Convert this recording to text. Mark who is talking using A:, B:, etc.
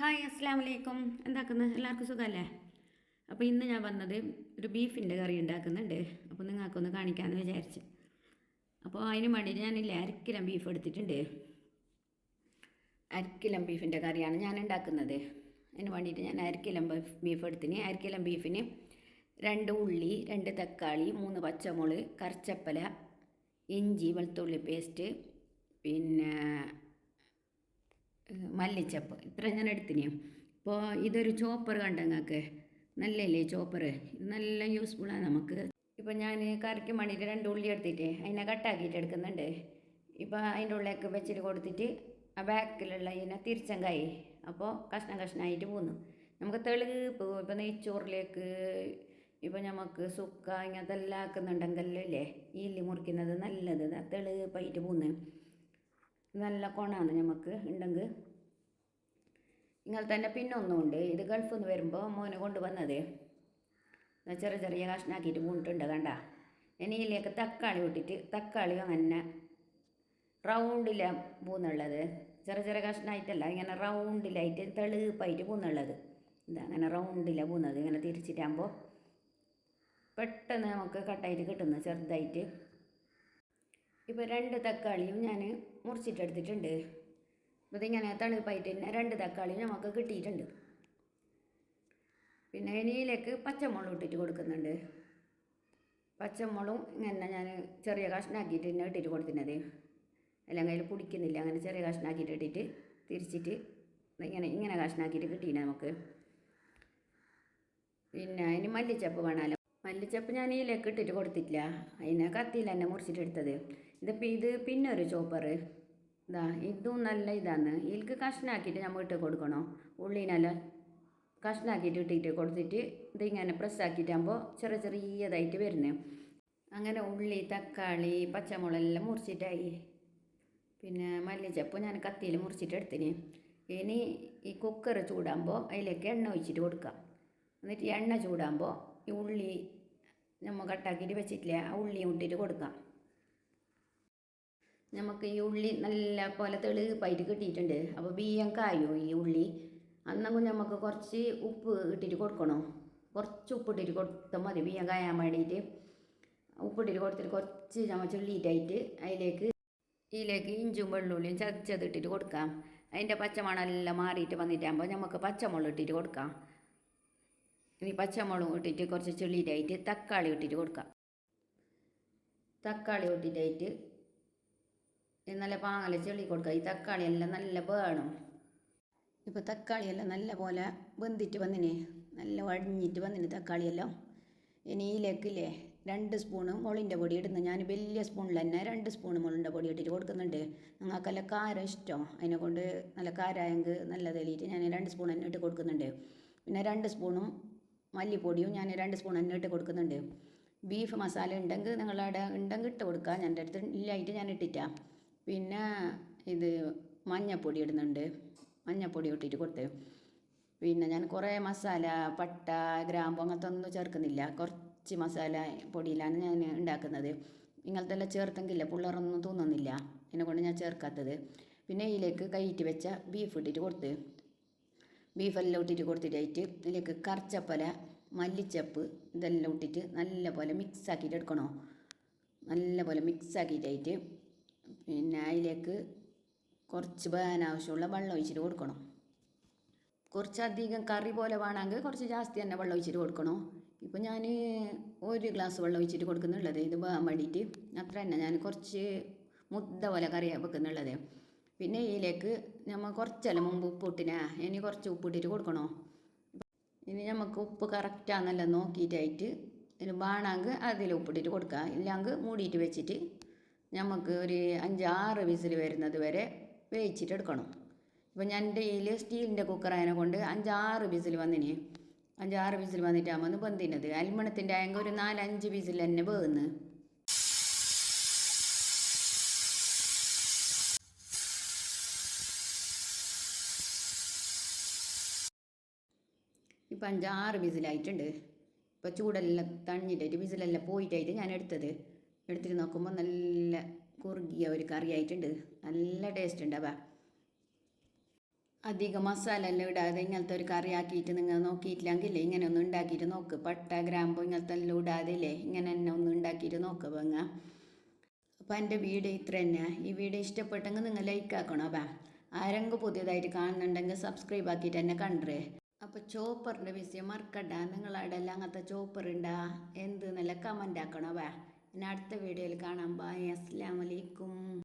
A: Hi അസ്സാം വലൈക്കും എന്താക്കുന്നത് എല്ലാവർക്കും സുഖമല്ലേ അപ്പോൾ ഇന്ന് ഞാൻ വന്നത് ഒരു ബീഫിന്റെ കറി ഉണ്ടാക്കുന്നുണ്ട്. അപ്പോൾ നിങ്ങൾക്കൊന്ന് കാണിക്കാമെന്ന് വിചാരിച്ച്. അപ്പോൾ അതിന് വേണ്ടിയിട്ട് ഞാനില്ലേ അരക്കിലം ബീഫ് എടുത്തിട്ടുണ്ട്. അരക്കിലം ബീഫിന്റെ കറിയാണ് ഞാൻ ഉണ്ടാക്കുന്നത്. അതിന് വേണ്ടിയിട്ട് ഞാൻ അരക്കിലം ബീഫ് എടുത്തിന്. അരക്കിലം ബീഫിന് രണ്ട് ഉള്ളി രണ്ട് തക്കാളി മൂന്ന് പച്ചമുളക് കറിച്ചപ്പല ഇഞ്ചി വെളുത്തുള്ളി പേസ്റ്റ് പിന്നെ മല്ലിച്ചപ്പ്. ഇത്ര ഞാൻ എടുത്തിനി. ഇപ്പോൾ ഇതൊരു ചോപ്പർ കണ്ട നിങ്ങൾക്ക് നല്ലല്ലേ ചോപ്പർ? ഇത് നല്ല യൂസ്ഫുള്ളാണ് നമുക്ക്. ഇപ്പോൾ ഞാൻ കറിക്ക് മണിയിൽ രണ്ട് ഉള്ളി എടുത്തിട്ട് അതിനെ കട്ടാക്കിയിട്ട് എടുക്കുന്നുണ്ട്. ഇപ്പോൾ അതിന്റെ ഉള്ളിലേക്ക് വെച്ചിട്ട് കൊടുത്തിട്ട് ആ ബാക്കിലുള്ള ഇതിനെ തിരിച്ചങ്കായി അപ്പോൾ കഷ്ണം കഷ്ണമായിട്ട് പോകുന്നു നമുക്ക് തെളിപ്പ് ഇപ്പോൾ നെയ്ച്ചോറിലേക്ക് ഇപ്പോൾ നമുക്ക് സുക്ക ഇങ്ങനത്തെ എല്ലാം ആക്കുന്നുണ്ടെങ്കിലല്ലേ ഇല്ലി മുറിക്കുന്നത് നല്ലത്. തെളിപ്പായിട്ട് പോന്ന്. നല്ല കോണാണ് നമുക്ക് ഉണ്ടെങ്കിൽ ഇങ്ങനെ തന്നെ പിന്നൊന്നുമുണ്ട് ഇത് ഗൾഫിൽ നിന്ന് വരുമ്പോൾ മോനെ കൊണ്ടുവന്നത്. ചെറിയ ചെറിയ കഷ്ണാക്കിയിട്ട് പൂണിട്ടുണ്ട് കണ്ട? ഇനി ഇതിലേക്ക് തക്കാളി ഇട്ടിട്ട് തക്കാളി അങ്ങനെ റൗണ്ടില പൂന്നുള്ളത്. ചെറിയ ചെറിയ കഷ്ണമായിട്ടല്ല ഇങ്ങനെ റൗണ്ടിലായിട്ട് തെളുപ്പായിട്ട് പൂന്നുള്ളത്. എന്താ അങ്ങനെ റൗണ്ടിലാണ് പൂന്നത്. ഇങ്ങനെ തിരിച്ചിട്ടാകുമ്പോൾ പെട്ടെന്ന് നമുക്ക് കട്ടായിട്ട് കിട്ടുന്നു ചെറുതായിട്ട്. ഇപ്പോൾ രണ്ട് തക്കാളിയും ഞാൻ മുറിച്ചിട്ടെടുത്തിട്ടുണ്ട്. അപ്പോൾ ഇതിങ്ങനെ തണുപ്പായിട്ട് തന്നെ രണ്ട് തക്കാളിയും നമുക്ക് കിട്ടിയിട്ടുണ്ട്. പിന്നെ ഇനിയിലേക്ക് പച്ചമുളക് ഇട്ടിട്ട് കൊടുക്കുന്നുണ്ട്. പച്ചമുളകും ഇങ്ങനെ ഞാൻ ചെറിയ കഷ്ണാക്കിയിട്ട് തന്നെ ഇട്ടിട്ട് കൊടുക്കുന്നത് എല്ലാം കയ്യിൽ പിടിക്കുന്നില്ല അങ്ങനെ ചെറിയ കഷ്ണാക്കിയിട്ട് ഇട്ടിട്ട് തിരിച്ചിട്ട് ഇങ്ങനെ ഇങ്ങനെ കഷ്ണാക്കിയിട്ട് കിട്ടിയില്ല നമുക്ക്. പിന്നെ അതിന് മല്ലിച്ചപ്പ് വേണമല്ലോ മല്ലിച്ചപ്പ് ഞാൻ ഇതിലേക്ക് ഇട്ടിട്ട് കൊടുത്തിട്ടില്ല. അതിനെ കത്തിയിൽ തന്നെ മുറിച്ചിട്ട് എടുത്തത് ഇതിപ്പോൾ ഇത് പിന്നെ ഒരു ചോപ്പർ ഇതാ ഇതും നല്ല ഇതാണ്. ഇതിൽക്ക് കഷ്ണാക്കിയിട്ട് നമ്മൾ ഇട്ട് കൊടുക്കണോ? ഉള്ളിനെല്ലാം. കഷ്ണാക്കിയിട്ട് ഇട്ടിട്ട് കൊടുത്തിട്ട് ഇതിങ്ങനെ പ്രസ്സാക്കിയിട്ടാകുമ്പോൾ ചെറിയ ചെറിയതായിട്ട് വരുന്നത് അങ്ങനെ ഉള്ളി തക്കാളി പച്ചമുളകെല്ലാം മുറിച്ചിട്ടായി. പിന്നെ മല്ലിച്ചപ്പ് ഞാൻ കത്തിയിൽ മുറിച്ചിട്ട് എടുത്തിന്. ഇനി ഈ കുക്കർ ചൂടാകുമ്പോൾ അതിലേക്ക് എണ്ണ ഒഴിച്ചിട്ട് കൊടുക്കാം. എന്നിട്ട് എണ്ണ ചൂടാകുമ്പോൾ ഈ ഉള്ളി നമ്മൾ കട്ടാക്കിയിട്ട് വെച്ചിട്ടില്ല ആ ഉള്ളി ഇട്ടിട്ട് കൊടുക്കാം. നമുക്ക് ഈ ഉള്ളി നല്ല പോലെ തെളിപ്പായിട്ട് കിട്ടിയിട്ടുണ്ട്. അപ്പോൾ ബിയ്യം കായോ ഈ ഉള്ളി? അന്നപ്പോൾ നമുക്ക് കുറച്ച് ഉപ്പ് ഇട്ടിട്ട് കൊടുക്കണോ? കുറച്ച് ഉപ്പ് ഇട്ടിട്ട് കൊടുത്താൽ മതി ബിയ്യം കായാൻ വേണ്ടിയിട്ട് ഉപ്പിട്ടിട്ട് കൊടുത്തിട്ട് കുറച്ച് നമ്മൾ ചുള്ളിയിട്ടായിട്ട് അതിലേക്ക് ഇതിലേക്ക് ഇഞ്ചും വെള്ളുള്ളിയും ചതച്ചത് ഇട്ടിട്ട് കൊടുക്കാം. അതിന്റെ പച്ചമണമെല്ലാം മാറിയിട്ട് വന്നിട്ടാകുമ്പോൾ നമുക്ക് പച്ചമുളക് ഇട്ടിട്ട് കൊടുക്കാം. ഇനി പച്ചമുളക് ഇട്ടിട്ട് കുറച്ച് ചെള്ളിയിട്ടായിട്ട് തക്കാളി ഇട്ടിട്ട് കൊടുക്കാം. തക്കാളി ഇട്ടിട്ടായിട്ട് നല്ല പാങ്ങല ചെളി കൊടുക്കുക. ഈ തക്കാളി എല്ലാം നല്ല വേണം. ഇപ്പോൾ തക്കാളിയെല്ലാം നല്ല പോലെ വെന്തിട്ട് വന്നിന്. നല്ല വഴിഞ്ഞിട്ട് വന്നിന് തക്കാളിയെല്ലാം ഇനി ഇതിലേക്കില്ലേ രണ്ട് സ്പൂണ് മുളിന്റെ പൊടി ഇടുന്നു. ഞാൻ വലിയ സ്പൂണിൽ തന്നെ രണ്ട് സ്പൂണ് മുളിന്റെ പൊടി ഇട്ടിട്ട് കൊടുക്കുന്നുണ്ട്. നിങ്ങൾക്കെല്ലാം കാരം ഇഷ്ടം. അതിനെ കൊണ്ട് നല്ല കാരായെങ്കിൽ നല്ല തെളിയിട്ട് ഞാൻ രണ്ട് സ്പൂൺ തന്നെ ഇട്ട് കൊടുക്കുന്നുണ്ട്. പിന്നെ രണ്ട് സ്പൂണും മല്ലിപ്പൊടിയും ഞാൻ രണ്ട് സ്പൂൺ തന്നെ ഇട്ട് കൊടുക്കുന്നുണ്ട്. ബീഫ് മസാല ഉണ്ടെങ്കിൽ നിങ്ങളവിടെ ഉണ്ടെങ്കിൽ ഇട്ട് കൊടുക്കുക ഞാൻ എന്റെ അടുത്ത് ഇല്ലായിട്ട് ഞാൻ ഇട്ടിട്ടാ. പിന്നെ ഇത് മഞ്ഞപ്പൊടി ഇടുന്നുണ്ട്. മഞ്ഞപ്പൊടി ഇട്ടിട്ട് കൊടുത്ത്. പിന്നെ ഞാൻ കുറേ മസാല പട്ട ഗ്രാമ്പു അങ്ങനത്തെ ഒന്നും ചേർക്കുന്നില്ല. കുറച്ച് മസാല പൊടിയിലാണ് ഞാൻ ഉണ്ടാക്കുന്നത്. ഇങ്ങനത്തെ എല്ലാം ചേർത്തെങ്കില്ല പിള്ളേറൊന്നും തോന്നുന്നില്ല. എന്നെ കൊണ്ട് ഞാൻ ചേർക്കാത്തത്. പിന്നെ ഇതിലേക്ക് കൈയിട്ട് വെച്ച ബീഫ് ഇട്ടിട്ട് കൊടുത്ത്. ബീഫെല്ലാം ഇട്ടിട്ട് കൊടുത്തിട്ടായിട്ട് ഇതിലേക്ക് കറച്ചപ്പല മല്ലിച്ചപ്പ് ഇതെല്ലാം ഇട്ടിട്ട് നല്ല പോലെ മിക്സ് ആക്കിയിട്ട് എടുക്കണോ? നല്ല പോലെ മിക്സ് ആക്കിയിട്ടായിട്ട് പിന്നെ അതിലേക്ക് കുറച്ച് ആവശ്യമുള്ള വെള്ളം ഒഴിച്ചിട്ട് കൊടുക്കണം. കുറച്ചധികം കറി പോലെ വേണമെങ്കിൽ കുറച്ച് ജാസ്തി തന്നെ വെള്ളം ഒഴിച്ചിട്ട് കൊടുക്കണം? ഇപ്പം ഞാൻ ഒരു ഗ്ലാസ് വെള്ളം ഒഴിച്ചിട്ട് കൊടുക്കുന്നുള്ളത് ഇത് വേകാൻ വേണ്ടിയിട്ട്. അത്ര തന്നെ ഞാൻ കുറച്ച് മുദ്ദ പോലെ കറിയാണ് വെക്കുന്നുള്ളത്. പിന്നെ ഇതിലേക്ക് നമ്മൾ കുറച്ചല്ല മുമ്പ് ഉപ്പിട്ടിനാ ഇനി കുറച്ച് ഉപ്പിട്ടിട്ട് കൊടുക്കണോ? ഇനി നമുക്ക് ഉപ്പ് കറക്റ്റാന്നല്ല നോക്കിയിട്ടായിട്ട്. ഇനി വേണമെങ്കിൽ അതിൽ ഉപ്പിട്ടിട്ട് കൊടുക്കുക ഇല്ലെങ്കിൽ മൂടിയിട്ട് വെച്ചിട്ട് നമുക്ക് ഒരു അഞ്ച് ആറ് വിസിൽ വരുന്നത് വരെ വേവിച്ചിട്ട് എടുക്കണം. ഇപ്പം ഞാൻ എന്റെ കയ്യിൽ സ്റ്റീലിന്റെ കുക്കറായതിനെ കൊണ്ട് അഞ്ചാറ് വിസിൽ വന്നിന്. അഞ്ചാറ് വിസിൽ വന്നിട്ടാകുമ്പോൾ വെന്തിനത് അൽമണത്തിന്റെ ആയെങ്കിൽ ഒരു നാലഞ്ച് വിസിൽ തന്നെ വേകുന്നു ഇപ്പം അഞ്ചാറ് വിസിലായിട്ടുണ്ട്. ഇപ്പോൾ ചൂടെല്ലാം തണിഞ്ഞിട്ടായിട്ട് വിസിലെല്ലാം പോയിട്ടായിട്ട് ഞാൻ എടുത്തത്. എടുത്തിട്ട് നോക്കുമ്പോൾ നല്ല കുറുകിയ ഒരു കറി ആയിട്ടുണ്ട് നല്ല ടേസ്റ്റ് ഉണ്ട് ഉണ്ടാവുക അധികം മസാല എല്ലാം ഇടാതെ ഇങ്ങനത്തെ ഒരു കറി ആക്കിയിട്ട് നിങ്ങൾ നോക്കിയിട്ടില്ലെങ്കിൽ ഇങ്ങനെ ഒന്ന് ഉണ്ടാക്കിയിട്ട് നോക്ക്. പട്ട ഗ്രാമ്പു ഇങ്ങനത്തെ എല്ലാം ഇടാതെ ഇല്ലേ? ഇങ്ങനെ തന്നെ ഒന്ന് ഉണ്ടാക്കിയിട്ട് നോക്ക് പെങ്ങ. അപ്പം എന്റെ വീഡിയോ ഇത്ര തന്നെ. ഈ വീഡിയോ ഇഷ്ടപ്പെട്ടെങ്കിൽ നിങ്ങൾ ലൈക്ക് ആക്കണം അപ്പം. ആരെങ്കിലും പുതിയതായിട്ട് കാണുന്നുണ്ടെങ്കിൽ സബ്സ്ക്രൈബ് ആക്കിയിട്ട് തന്നെ കണ്ടേ അപ്പോൾ ചോപ്പറിന്റെ വിഷയം മറക്കണ്ട. നിങ്ങളവിടെ എല്ലാം അങ്ങനത്തെ ചോപ്പർ ഉണ്ടാ എന്ത് നല്ല കമന്റ് ആക്കണം അപ്പാ. ഇനി അടുത്ത വീഡിയോയിൽ കാണാം. ബായ് അസ്സാം വലൈക്കും